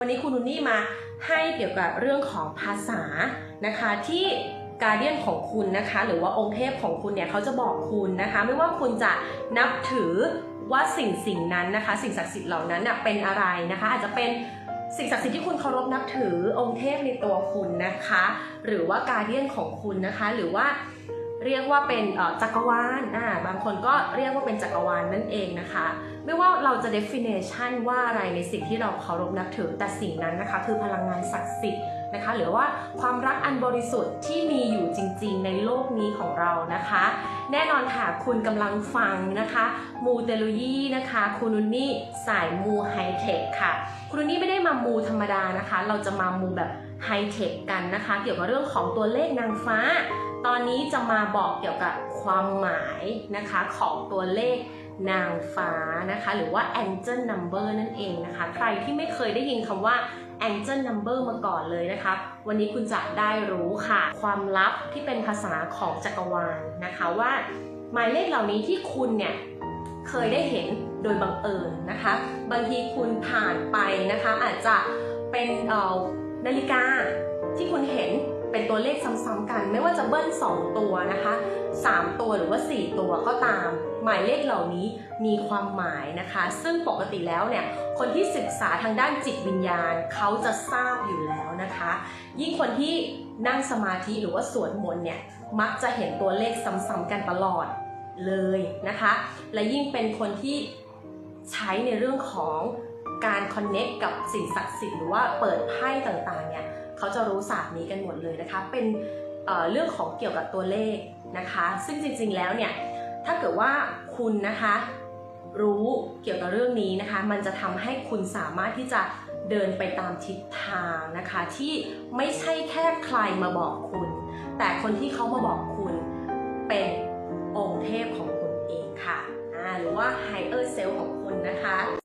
วันนี้คุณนุนนี่มาให้เกี่ยวกับเรื่องของภาษานะคะที่การเดียนของคุณนะคะ หรือว่าองค์เทพของคุณเนี่ยเขาจะบอกคุณนะคะ ไม่ว่าคุณจะนับถือว่าสิ่งสิ่งนั้นนะคะ สิ่งศักดิ์สิทธิ์เหล่านั้นน่ะเป็นอะไรนะคะ อาจจะเป็นสิ่งศักดิ์สิทธิ์ที่คุณเคารพนับถือองค์เทพในตัวคุณนะคะ หรือว่าการเดียนของคุณนะคะ หรือว่า เรียกว่าเป็นจักรวาลอ่าบางคนก็เรียกว่าเป็นจักรวาลนั่นเองนะคะ ไม่ว่าเราจะ definition ว่าอะไรในสิ่งที่เราเคารพนับถือ แต่สิ่งนั้นนะคะคือพลังงานศักดิ์สิทธิ์นะคะ หรือว่าความรักอันบริสุทธิ์ที่มีอยู่จริง ๆ ในโลกนี้ของเรานะคะ แน่นอนค่ะคุณกำลังฟังนะคะมูเตลุยีนะคะคุณนุนนี่สายมูไฮเทคค่ะ คุณนุนนี่ไม่ได้มามูธรรมดานะคะ เราจะมามูแบบไฮเทคกันนะคะ เกี่ยวกับเรื่องของตัวเลขนางฟ้า ตอนนี้จะมาบอกเกี่ยวกับความหมายนะคะของตัวเลข นางฟ้านะคะหรือว่า angel number นั่นเองนะคะ ใครที่ไม่เคยได้ยินคำว่า angel number มาก่อนเลยนะคะ วันนี้คุณจะได้รู้ค่ะ ความลับที่เป็นภาษาของจักรวาลนะคะว่า หมายเลขเหล่านี้ที่คุณเนี่ยเคยได้เห็นโดยบังเอิญนะคะ บางทีคุณผ่านไปนะคะอาจจะเป็นเอ่อนาฬิกาที่คุณเห็น เป็นตัวเลขซ้ำๆกัน ไม่ว่าจะเบิ้ล2 ตัวนะคะ 3 ตัวหรือว่า 4 ตัวก็ตาม หมายเลขเหล่านี้มีความหมายนะคะ ซึ่งปกติแล้วเนี่ยคนที่ศึกษาทางด้านจิตวิญญาณเขาจะทราบอยู่แล้วนะคะ ยิ่งคนที่นั่งสมาธิหรือว่าสวดมนต์เนี่ยมักจะเห็นตัวเลขซ้ำๆกันตลอดเลยนะคะ และยิ่งเป็นคนที่ใช้ในเรื่องของการคอนเน็กกับสิ่งศักดิ์สิทธิ์หรือว่าเปิดไพ่ต่างๆเนี่ย เขาจะรู้ศาสตร์นี้กันหมดเลยนะคะ เป็นเเรื่องของเกี่ยวกับตัวเลขนะคะ ซึ่งจริงๆแล้วเนี่ยถ้าเกิดว่าคุณนะคะรู้เกี่ยวกับเรื่องนี้นะคะ มันจะทำให้คุณสามารถที่จะเดินไปตามทิศทางนะคะ ที่ไม่ใช่แค่ใครมาบอกคุณ แต่คนที่เขามาบอกคุณเป็นองค์เทพของคุณเองค่ะหรือว่า